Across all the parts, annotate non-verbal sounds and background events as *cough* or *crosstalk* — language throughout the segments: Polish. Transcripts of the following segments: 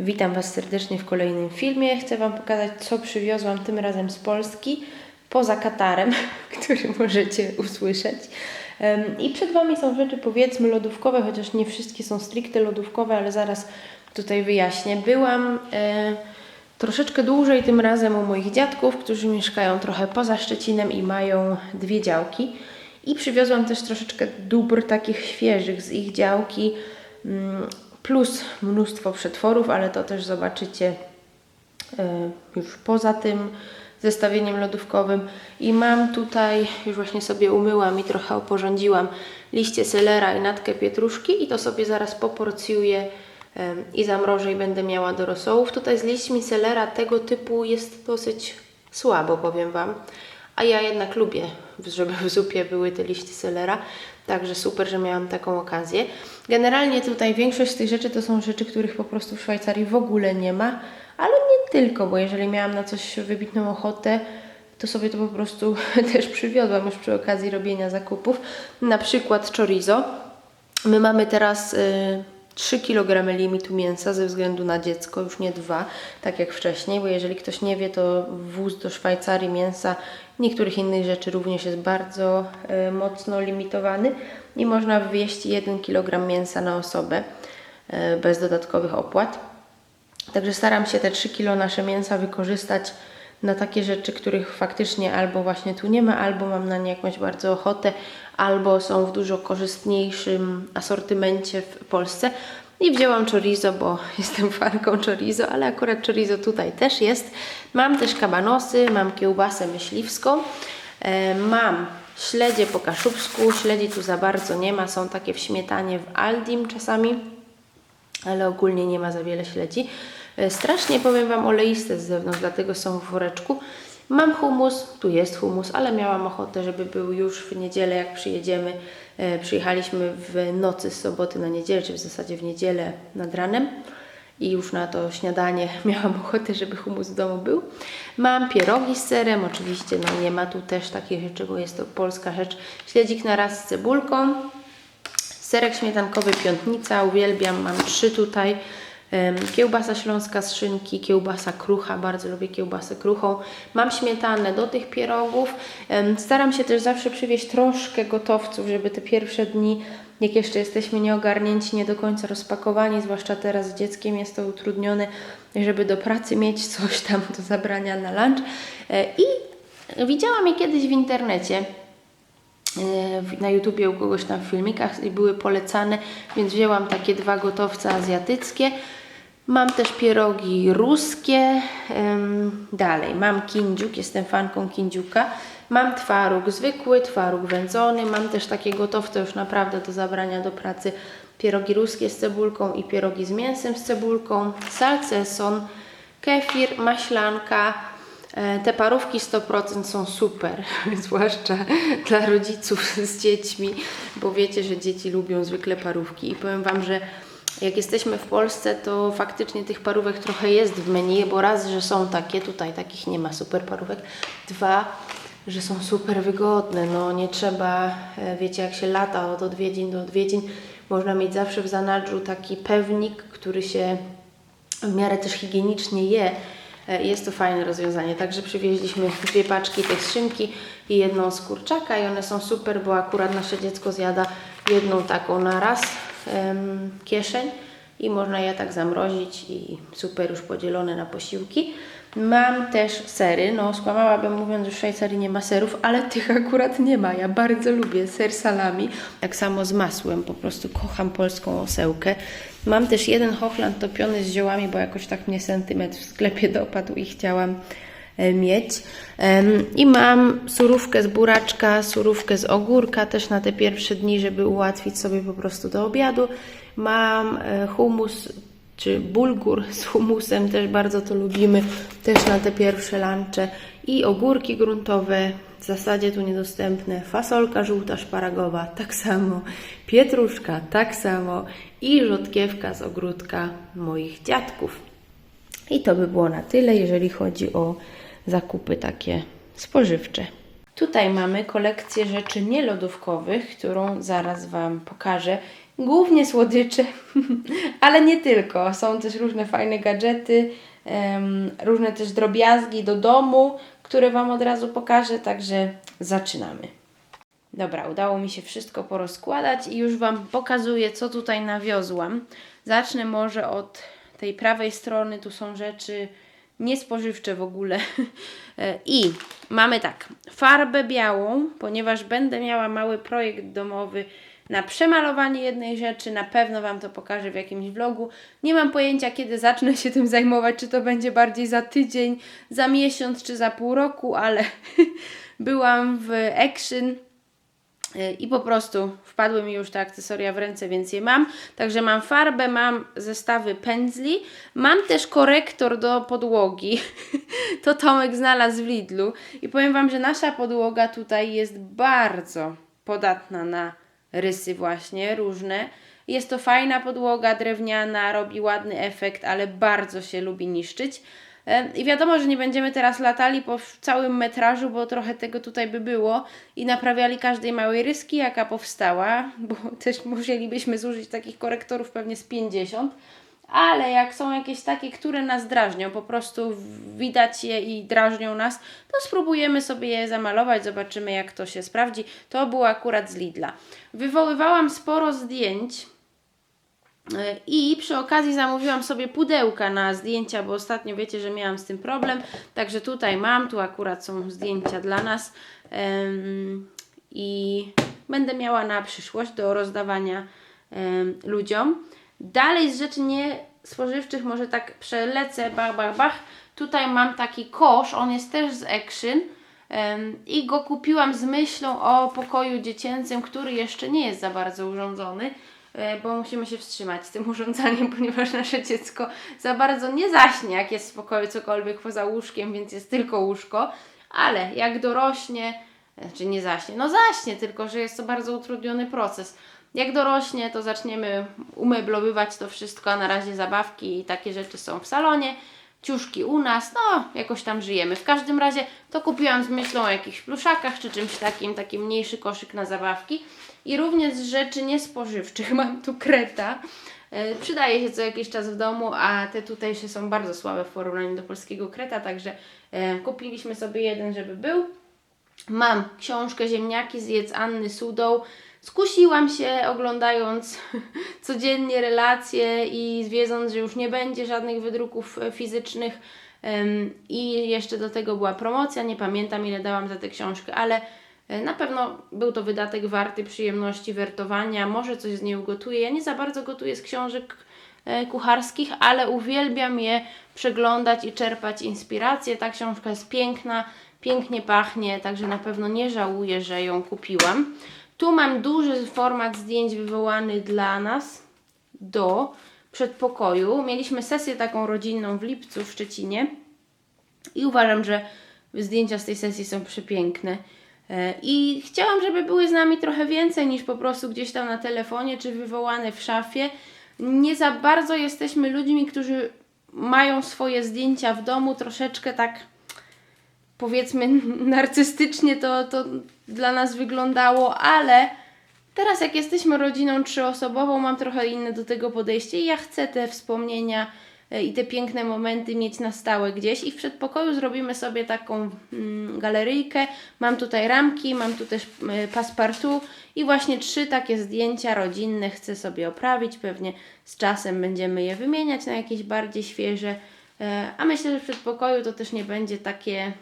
Witam Was serdecznie w kolejnym filmie. Chcę Wam pokazać, co przywiozłam tym razem z Polski, poza Katarem, *laughs* który możecie usłyszeć. I przed Wami są rzeczy powiedzmy lodówkowe, chociaż nie wszystkie są stricte lodówkowe, ale zaraz tutaj wyjaśnię. Byłam e, troszeczkę dłużej tym razem u moich dziadków, którzy mieszkają trochę poza Szczecinem i mają dwie działki. I przywiozłam też troszeczkę dóbr takich świeżych z ich działki, mm, plus mnóstwo przetworów, ale to też zobaczycie e, już poza tym zestawieniem lodówkowym. I mam tutaj, już właśnie sobie umyłam i trochę oporządziłam liście selera i natkę pietruszki i to sobie zaraz poporcjuję em, i zamrożę i będę miała do rosołów. Tutaj z liśćmi selera tego typu jest dosyć słabo, powiem Wam. A ja jednak lubię, żeby w zupie były te liście selera. Także super, że miałam taką okazję. Generalnie tutaj większość z tych rzeczy to są rzeczy, których po prostu w Szwajcarii w ogóle nie ma. Ale nie tylko, bo jeżeli miałam na coś wybitną ochotę, to sobie to po prostu *laughs* też przywiodłam już przy okazji robienia zakupów. Na przykład chorizo. My mamy teraz y, 3 kg limitu mięsa ze względu na dziecko, już nie dwa, tak jak wcześniej, bo jeżeli ktoś nie wie, to wóz do Szwajcarii mięsa niektórych innych rzeczy również jest bardzo y, mocno limitowany i można wywieźć 1 kg mięsa na osobę y, bez dodatkowych opłat. Także staram się te 3 kilo nasze mięsa wykorzystać na takie rzeczy, których faktycznie albo właśnie tu nie ma, albo mam na nie jakąś bardzo ochotę, albo są w dużo korzystniejszym asortymencie w Polsce. I wzięłam chorizo, bo *laughs* jestem fanką chorizo, ale akurat chorizo tutaj też jest. Mam też kabanosy, mam kiełbasę myśliwską, e, mam śledzie po kaszubsku, śledzi tu za bardzo nie ma, są takie w śmietanie w Aldim czasami ale ogólnie nie ma za wiele śledzi. E, Strasznie powiem Wam oleiste z zewnątrz, dlatego są w woreczku. Mam humus, tu jest humus, ale miałam ochotę, żeby był już w niedzielę, jak przyjedziemy. E, Przyjechaliśmy w nocy z soboty na niedzielę, czy w zasadzie w niedzielę nad ranem. I już na to śniadanie *laughs* miałam ochotę, żeby humus w domu był. Mam pierogi z serem, oczywiście no nie ma tu też takich rzeczy, bo jest to polska rzecz. Śledzik na raz z cebulką, Serek śmietankowy piątnica, uwielbiam, mam trzy tutaj. Kiełbasa śląska z szynki, kiełbasa krucha, bardzo lubię kiełbasę kruchą. Mam śmietanę do tych pierogów. Staram się też zawsze przywieźć troszkę gotowców, żeby te pierwsze dni, jak jeszcze jesteśmy nieogarnięci, nie do końca rozpakowani, zwłaszcza teraz z dzieckiem jest to utrudnione, żeby do pracy mieć coś tam do zabrania na lunch. E, I widziałam je kiedyś w internecie e, na YouTubie u kogoś tam w filmikach i były polecane, więc wzięłam takie dwa gotowce azjatyckie. Mam też pierogi ruskie. Dalej, mam kindziuk, jestem fanką kindziuka. Mam twaróg zwykły, twaróg wędzony. Mam też takie gotowce już naprawdę do zabrania do pracy. Pierogi ruskie z cebulką i pierogi z mięsem z cebulką. Salceson, kefir, maślanka. E, Te parówki 100% są super, *laughs* zwłaszcza dla rodziców z dziećmi, bo wiecie, że dzieci lubią zwykle parówki. I powiem Wam, że jak jesteśmy w Polsce, to faktycznie tych parówek trochę jest w menu, bo raz, że są takie, tutaj takich nie ma super parówek. Dwa, że są super wygodne. No nie trzeba, e, wiecie, jak się lata od odwiedzin do odwiedzin, można mieć zawsze w zanadrzu taki pewnik, który się w miarę też higienicznie je. E, Jest to fajne rozwiązanie. Także przywieźliśmy dwie paczki tej szynki i jedną z kurczaka i one są super, bo akurat nasze dziecko zjada jedną taką na raz kieszeń i można je tak zamrozić i super już podzielone na posiłki. Mam też sery, no skłamałabym mówiąc, że w Szwajcarii nie ma serów, ale tych akurat nie ma. Ja bardzo lubię ser salami, tak samo z masłem, po prostu kocham polską osełkę. Mam też jeden hochland topiony z ziołami, bo jakoś tak mnie sentymetr w sklepie dopadł i chciałam mieć. Em, I mam surówkę z buraczka, surówkę z ogórka też na te pierwsze dni, żeby ułatwić sobie po prostu do obiadu. Mam e, humus czy bulgur *laughs* z humusem, też bardzo to lubimy, też na te pierwsze lunche. I ogórki gruntowe, w zasadzie tu niedostępne, fasolka żółta szparagowa, tak samo, pietruszka, tak samo i rzodkiewka z ogródka moich dziadków. I to by było na tyle, jeżeli chodzi o zakupy takie spożywcze. Tutaj mamy kolekcję rzeczy nielodówkowych, którą zaraz Wam pokażę. Głównie słodycze, *laughs* ale nie tylko. Są też różne fajne gadżety, em, różne też drobiazgi do domu, które Wam od razu pokażę, także zaczynamy. Dobra, udało mi się wszystko porozkładać i już Wam pokazuję, co tutaj nawiozłam. Zacznę może od tej prawej strony, tu są rzeczy niespożywcze w ogóle. *laughs* E, I mamy tak, farbę białą, ponieważ będę miała mały projekt domowy na przemalowanie jednej rzeczy, na pewno Wam to pokażę w jakimś vlogu. Nie mam pojęcia, kiedy zacznę się tym zajmować, czy to będzie bardziej za tydzień, za miesiąc, czy za pół roku, ale *laughs* byłam w Action i po prostu wpadły mi już te akcesoria w ręce, więc je mam. Także mam farbę, mam zestawy pędzli, mam też korektor do podłogi. *laughs* to Tomek znalazł w Lidlu i powiem Wam, że nasza podłoga tutaj jest bardzo podatna na rysy właśnie różne. Jest to fajna podłoga drewniana, robi ładny efekt, ale bardzo się lubi niszczyć. I wiadomo, że nie będziemy teraz latali po całym metrażu, bo trochę tego tutaj by było i naprawiali każdej małej ryski, jaka powstała, *laughs* bo też musielibyśmy zużyć takich korektorów pewnie z 50. Ale jak są jakieś takie, które nas drażnią, po prostu widać je i drażnią nas, to spróbujemy sobie je zamalować, zobaczymy jak to się sprawdzi. To było akurat z Lidla. Wywoływałam sporo zdjęć i przy okazji zamówiłam sobie pudełka na zdjęcia, bo ostatnio wiecie, że miałam z tym problem. Także tutaj mam, tu akurat są zdjęcia dla nas. I będę miała na przyszłość do rozdawania ludziom. Dalej z rzeczy niespożywczych może tak przelecę, bach, bach, bach. Tutaj mam taki kosz, on jest też z Action. I go kupiłam z myślą o pokoju dziecięcym, który jeszcze nie jest za bardzo urządzony. E, bo musimy się wstrzymać z tym urządzaniem, *laughs* ponieważ nasze dziecko za bardzo nie zaśnie, jak jest w pokoju cokolwiek poza łóżkiem, więc jest tylko łóżko, ale jak dorośnie, znaczy nie zaśnie, no zaśnie, tylko że jest to bardzo utrudniony proces. Jak dorośnie, to zaczniemy umeblowywać to wszystko, a na razie zabawki i takie rzeczy są w salonie, ciuszki u nas, no jakoś tam żyjemy. W każdym razie to kupiłam z myślą o jakichś pluszakach czy czymś takim, taki mniejszy koszyk na zabawki. I również z rzeczy niespożywczych *laughs* mam tu kreta. E, Przydaje się co jakiś czas w domu, a te tutejsze są bardzo słabe w porównaniu do polskiego kreta, także e, kupiliśmy sobie jeden, żeby był. Mam książkę Ziemniaki zjedz Anny Sudą. Skusiłam się oglądając *laughs* codziennie relacje i wiedząc, że już nie będzie żadnych wydruków e, fizycznych. I jeszcze do tego była promocja, nie pamiętam ile dałam za tę książkę, ale e, na pewno był to wydatek warty przyjemności wertowania. Może coś z niej ugotuję. Ja nie za bardzo gotuję z książek e, kucharskich, ale uwielbiam je przeglądać i czerpać inspiracje. Ta książka jest piękna, pięknie pachnie, także na pewno nie żałuję, że ją kupiłam. Tu mam duży format zdjęć wywołany dla nas do przedpokoju. Mieliśmy sesję taką rodzinną w lipcu w Szczecinie i uważam, że zdjęcia z tej sesji są przepiękne. E, I chciałam, żeby były z nami trochę więcej niż po prostu gdzieś tam na telefonie czy wywołane w szafie. Nie za bardzo jesteśmy ludźmi, którzy mają swoje zdjęcia w domu troszeczkę tak powiedzmy *laughs* narcystycznie to, to dla nas wyglądało, ale teraz jak jesteśmy rodziną trzyosobową, mam trochę inne do tego podejście i ja chcę te wspomnienia e, i te piękne momenty mieć na stałe gdzieś i w przedpokoju zrobimy sobie taką mm, galeryjkę. Mam tutaj ramki, mam tu też passepartout i właśnie trzy takie zdjęcia rodzinne chcę sobie oprawić. Pewnie z czasem będziemy je wymieniać na jakieś bardziej świeże. E, a myślę, że w przedpokoju to też nie będzie takie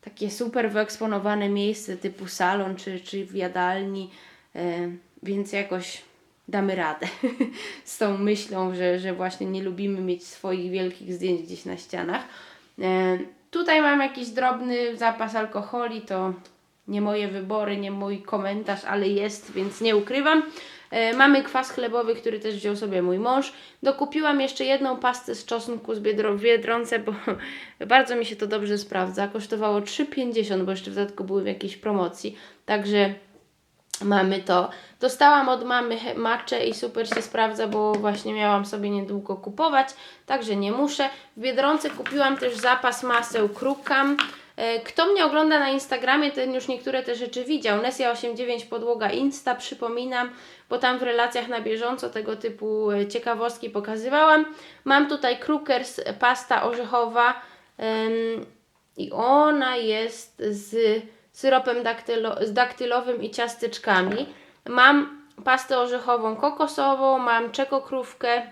takie super wyeksponowane miejsce typu salon czy, czy w jadalni, e, więc jakoś damy radę *laughs* z tą myślą, że, że właśnie nie lubimy mieć swoich wielkich zdjęć gdzieś na ścianach. E, tutaj mam jakiś drobny zapas alkoholi, to nie moje wybory, nie mój komentarz, ale jest, więc nie ukrywam. E, mamy kwas chlebowy, który też wziął sobie mój mąż. Dokupiłam jeszcze jedną pastę z czosnku z Biedro w Biedronce, bo *laughs* bardzo mi się to dobrze sprawdza. Kosztowało 3,50, bo jeszcze w dodatku były w jakiejś promocji. Także mamy to. Dostałam od mamy matchę i super się sprawdza, bo właśnie miałam sobie niedługo kupować, także nie muszę. W Biedronce kupiłam też zapas maseł Krukam. E, Kto mnie ogląda na Instagramie, ten już niektóre te rzeczy widział. Nesia89 podłoga Insta, przypominam, bo tam w relacjach na bieżąco tego typu e, ciekawostki pokazywałam. Mam tutaj Crookers, e, pasta orzechowa em, i ona jest z syropem daktylo, z daktylowym i ciasteczkami. Mam pastę orzechową kokosową, mam czekokrówkę,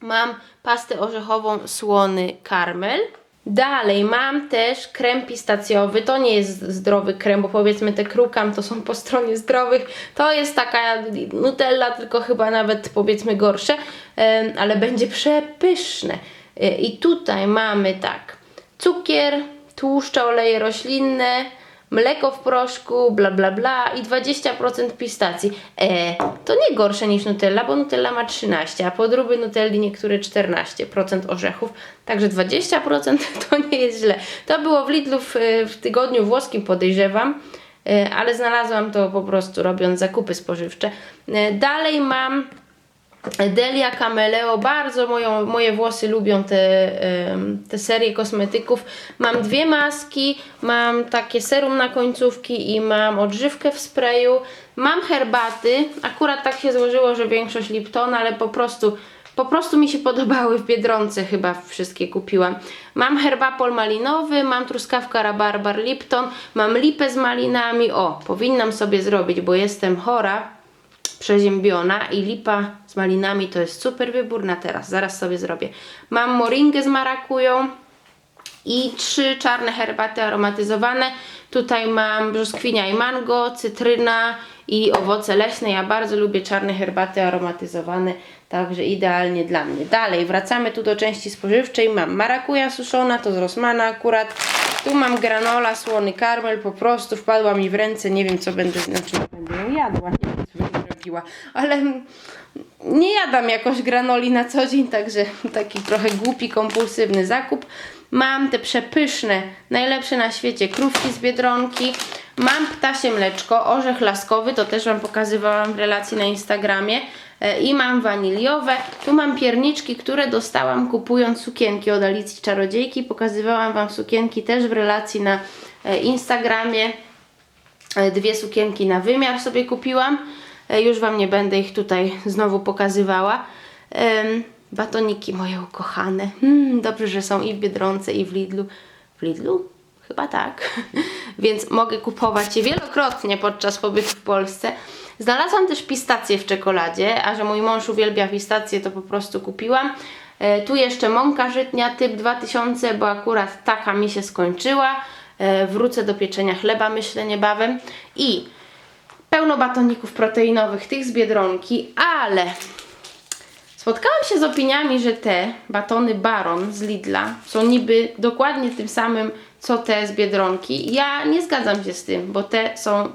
Mam pastę orzechową słony karmel. Dalej mam też krem pistacjowy. To nie jest zdrowy krem, bo powiedzmy te krukam to są po stronie zdrowych. To jest taka Nutella, tylko chyba nawet powiedzmy gorsze, ale będzie przepyszne. E, I tutaj mamy tak, cukier, tłuszcze, oleje roślinne, mleko w proszku, bla bla bla i 20% pistacji. E, to nie gorsze niż Nutella, bo Nutella ma 13, a podróby Nutelli niektóre 14% orzechów, także 20% *laughs* to nie jest źle. To było w Lidlu w, w tygodniu włoskim podejrzewam, e, ale znalazłam to po prostu robiąc zakupy spożywcze. E, dalej mam Delia Cameleo, bardzo moją, moje włosy lubią te, te serie kosmetyków. Mam dwie maski, mam takie serum na końcówki i mam odżywkę w sprayu. Mam herbaty, akurat tak się złożyło, że większość Liptona, ale po prostu, po prostu mi się podobały w Biedronce, chyba wszystkie kupiłam. Mam herbapol malinowy, mam truskawka rabarbar Lipton, mam lipę z malinami. O, powinnam sobie zrobić, bo jestem chora przeziębiona i lipa z malinami to jest super wybór na teraz. Zaraz sobie zrobię. Mam moringę z marakują i trzy czarne herbaty aromatyzowane. Tutaj mam brzoskwinia i mango, cytryna i owoce leśne. Ja bardzo lubię czarne herbaty aromatyzowane, także idealnie dla mnie. Dalej, wracamy tu do części spożywczej. Mam marakuja suszona, to z Rossmana akurat. Tu mam granola, słony karmel, po prostu wpadła mi w ręce, nie wiem co będę, znaczy będę jadła, nie wiem co ale nie jadam jakoś granoli na co dzień, także taki trochę głupi, kompulsywny zakup. Mam te przepyszne, najlepsze na świecie krówki z Biedronki. Mam ptasie mleczko, orzech laskowy, to też Wam pokazywałam w relacji na Instagramie. E, I mam waniliowe. Tu mam pierniczki, które dostałam kupując sukienki od Alicji Czarodziejki. Pokazywałam Wam sukienki też w relacji na e, Instagramie. E, Dwie sukienki na wymiar sobie kupiłam. E, Już Wam nie będę ich tutaj znowu pokazywała. Batoniki moje ukochane. Mm, dobrze, że są i w Biedronce, i w Lidlu. W Lidlu? Chyba tak. *laughs* Więc mogę kupować je wielokrotnie podczas pobytu w Polsce. Znalazłam też pistacje w czekoladzie, a że mój mąż uwielbia pistacje, to po prostu kupiłam. E, tu jeszcze mąka żytnia typ 2000, bo akurat taka mi się skończyła. E, wrócę do pieczenia chleba, myślę, niebawem. I pełno batoników proteinowych, tych z Biedronki, ale Spotkałam się z opiniami, że te batony Baron z Lidla są niby dokładnie tym samym, co te z Biedronki. Ja nie zgadzam się z tym, bo te są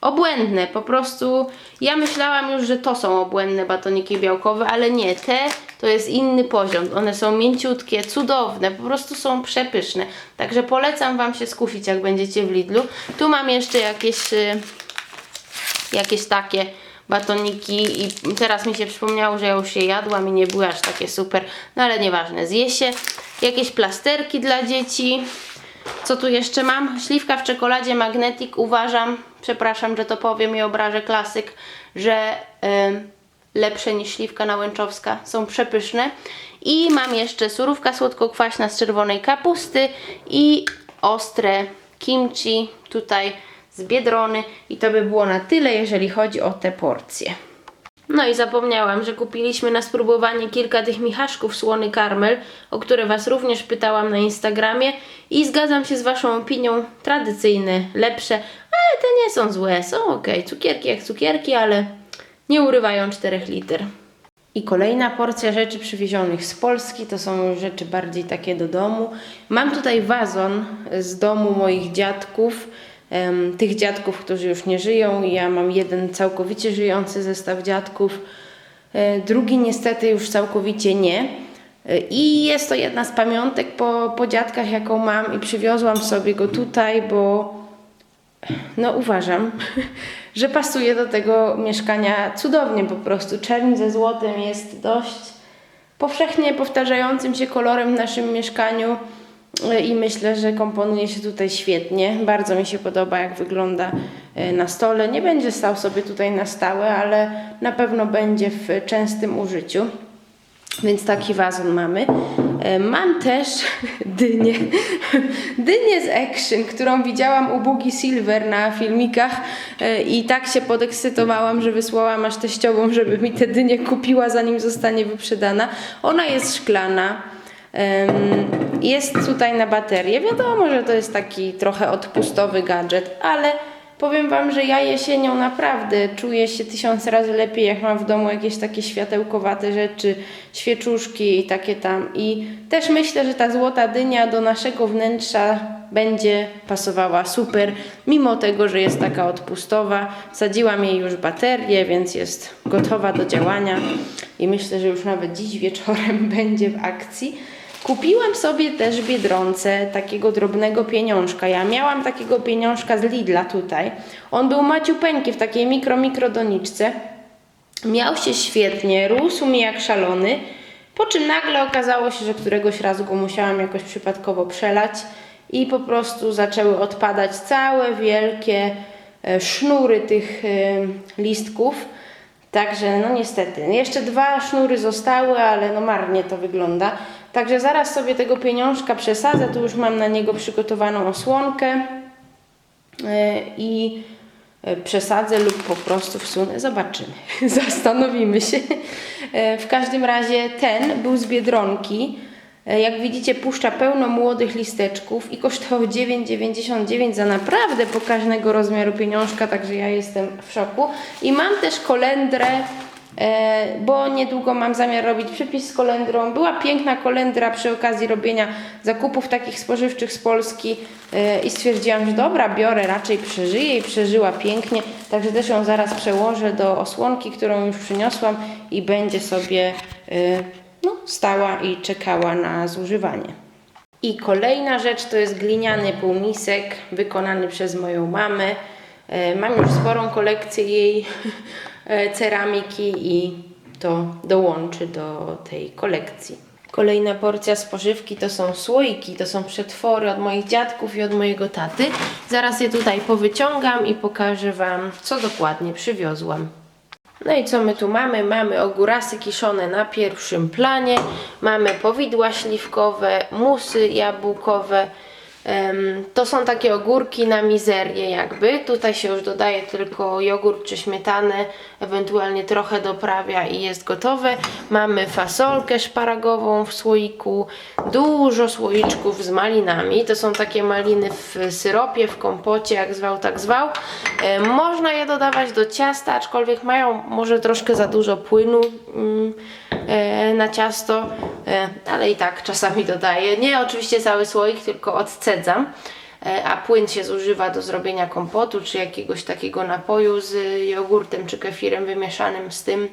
obłędne. Po prostu ja myślałam już, że to są obłędne batoniki białkowe, ale nie, te to jest inny poziom. One są mięciutkie, cudowne, po prostu są przepyszne. Także polecam Wam się skusić, jak będziecie w Lidlu. Tu mam jeszcze jakieś... jakieś takie batoniki i teraz mi się przypomniało, że ja już je jadłam i nie były aż takie super, no ale nieważne, zje się. Jakieś plasterki dla dzieci. Co tu jeszcze mam? Śliwka w czekoladzie Magnetic uważam, przepraszam, że to powiem i obrażę klasyk, że em, lepsze niż śliwka nałęczowska, są przepyszne. I mam jeszcze surówka słodko-kwaśna z czerwonej kapusty i ostre kimchi tutaj z Biedrony i to by było na tyle, jeżeli chodzi o te porcje. No i zapomniałam, że kupiliśmy na spróbowanie kilka tych michaszków słony karmel, o które Was również pytałam na Instagramie i zgadzam się z Waszą opinią, tradycyjne, lepsze, ale te nie są złe, są ok, cukierki jak cukierki, ale nie urywają 4 liter. I kolejna porcja rzeczy przywiezionych z Polski, to są rzeczy bardziej takie do domu. Mam tutaj wazon z domu moich dziadków, tych dziadków, którzy już nie żyją. Ja mam jeden całkowicie żyjący zestaw dziadków, e, drugi niestety już całkowicie nie. E, I jest to jedna z pamiątek po, po dziadkach, jaką mam i przywiozłam sobie go tutaj, bo no uważam, *laughs* że pasuje do tego mieszkania cudownie po prostu. Czerń ze złotem jest dość powszechnie powtarzającym się kolorem w naszym mieszkaniu. I myślę, że komponuje się tutaj świetnie. Bardzo mi się podoba, jak wygląda e, na stole. Nie będzie stał sobie tutaj na stałe, ale na pewno będzie w częstym użyciu. Więc taki wazon mamy. E, Mam też *laughs* dynię. *laughs* Dynię z Action, którą widziałam u Bugi Silver na filmikach e, i tak się podekscytowałam, że wysłałam aż teściową, *laughs* żeby mi tę dynię kupiła, zanim zostanie wyprzedana. Ona jest szklana. Jest tutaj na baterię. Wiadomo, że to jest taki trochę odpustowy gadżet, ale powiem Wam, że ja jesienią naprawdę czuję się tysiąc razy lepiej, jak mam w domu jakieś takie światełkowate rzeczy, świeczuszki i takie tam. I też myślę, że ta złota dynia do naszego wnętrza będzie pasowała super, mimo tego, że jest taka odpustowa. Sadziłam jej już baterię, więc jest gotowa do działania i myślę, że już nawet dziś wieczorem *laughs* będzie w akcji. Kupiłam sobie też w Biedronce takiego drobnego pieniążka. Ja miałam takiego pieniążka z Lidla tutaj. On był maciupeńki w takiej mikro, mikro doniczce. Miał się świetnie, rósł mi jak szalony. Po czym nagle okazało się, że któregoś razu go musiałam jakoś przypadkowo przelać i po prostu zaczęły odpadać całe wielkie e, sznury tych e, listków. Także no niestety, jeszcze dwa sznury zostały, ale no marnie to wygląda. Także zaraz sobie tego pieniążka przesadzę, tu już mam na niego przygotowaną osłonkę e, i e, przesadzę lub po prostu wsunę. Zobaczymy, *laughs* zastanowimy się. E, W każdym razie ten był z Biedronki. Jak widzicie, puszcza pełno młodych listeczków i kosztował *laughs* 9,99 za naprawdę pokaźnego rozmiaru pieniążka, także ja jestem w szoku. I mam też kolendrę, bo niedługo mam zamiar robić przypis z kolendrą. Była piękna kolendra przy okazji robienia zakupów takich spożywczych z Polski e, i stwierdziłam, że dobra, biorę, raczej przeżyję i przeżyła pięknie, także też ją zaraz przełożę do osłonki, którą już przyniosłam i będzie sobie e, no, stała i czekała na zużywanie. I kolejna rzecz to jest gliniany półmisek wykonany przez moją mamę. E, Mam już sporą kolekcję jej e, *laughs* ceramiki i to dołączy do tej kolekcji. Kolejna porcja spożywki to są słoiki, to są przetwory od moich dziadków i od mojego taty. Zaraz je tutaj powyciągam i pokażę Wam, co dokładnie przywiozłam. No i co my tu mamy? Mamy ogórasy kiszone na pierwszym planie, mamy powidła śliwkowe, musy jabłkowe. To są takie ogórki na mizerię jakby. Tutaj się już dodaje tylko jogurt czy śmietanę, ewentualnie trochę doprawia i jest gotowe. Mamy fasolkę szparagową w słoiku, dużo słoiczków z malinami. To są takie maliny w syropie, w kompocie, jak zwał, tak zwał. Można je dodawać do ciasta, aczkolwiek mają może troszkę za dużo płynu mm, na ciasto, e, ale i tak czasami dodaję. Nie oczywiście cały słoik, tylko odcedzam. E, A płyn się zużywa do zrobienia kompotu, czy jakiegoś takiego napoju z jogurtem, czy kefirem wymieszanym z tym.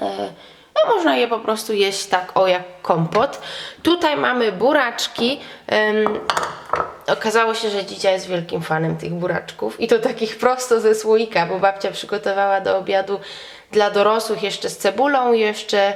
E, No można je po prostu jeść tak o jak kompot. Tutaj mamy buraczki. Okazało się, że dzidzia jest wielkim fanem tych buraczków i to takich prosto ze słoika, bo babcia przygotowała do obiadu dla dorosłych jeszcze z cebulą, jeszcze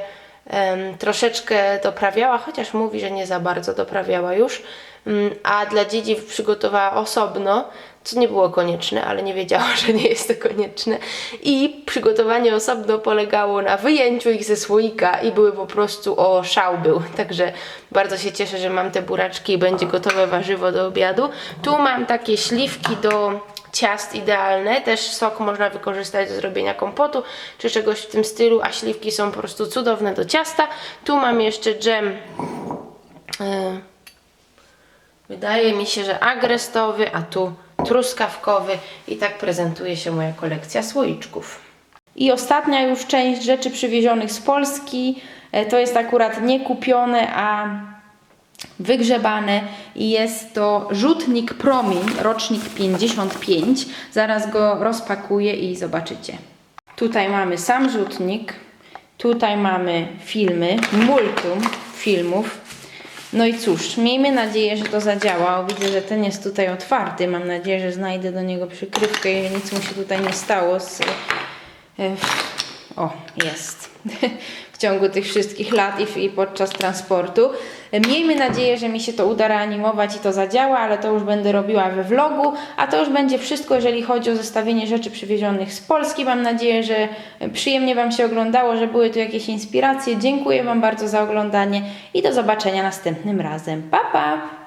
em, troszeczkę doprawiała, chociaż mówi, że nie za bardzo doprawiała już, Mm, a dla dzieci przygotowała osobno, co nie było konieczne, ale nie wiedziała, *laughs* że nie jest to konieczne. I przygotowanie osobno polegało na wyjęciu ich ze słoika i były po prostu o szał był. *laughs* Także bardzo się cieszę, że mam te buraczki i będzie gotowe warzywo do obiadu. Tu mam takie śliwki do ciast idealne. Też sok można wykorzystać do zrobienia kompotu czy czegoś w tym stylu, a śliwki są po prostu cudowne do ciasta. Tu mam jeszcze dżem. e, Wydaje mi się, że agrestowy, a tu truskawkowy i tak prezentuje się moja kolekcja słoiczków. I ostatnia już część rzeczy przywiezionych z Polski. E, To jest akurat nie kupione, a wygrzebane i jest to rzutnik Promień, rocznik 55. Zaraz go rozpakuję i zobaczycie. Tutaj mamy sam rzutnik, tutaj mamy filmy, multum filmów. No i cóż, miejmy nadzieję, że to zadziała. Widzę, że ten jest tutaj otwarty. Mam nadzieję, że znajdę do niego przykrywkę i nic mu się tutaj nie stało z... e, O, jest. *laughs* w ciągu tych wszystkich lat i podczas transportu. Miejmy nadzieję, że mi się to uda reanimować i to zadziała, ale to już będę robiła we vlogu, a to już będzie wszystko, jeżeli chodzi o zestawienie rzeczy przywiezionych z Polski. Mam nadzieję, że przyjemnie Wam się oglądało, że były tu jakieś inspiracje. Dziękuję Wam bardzo za oglądanie i do zobaczenia następnym razem. Pa, pa!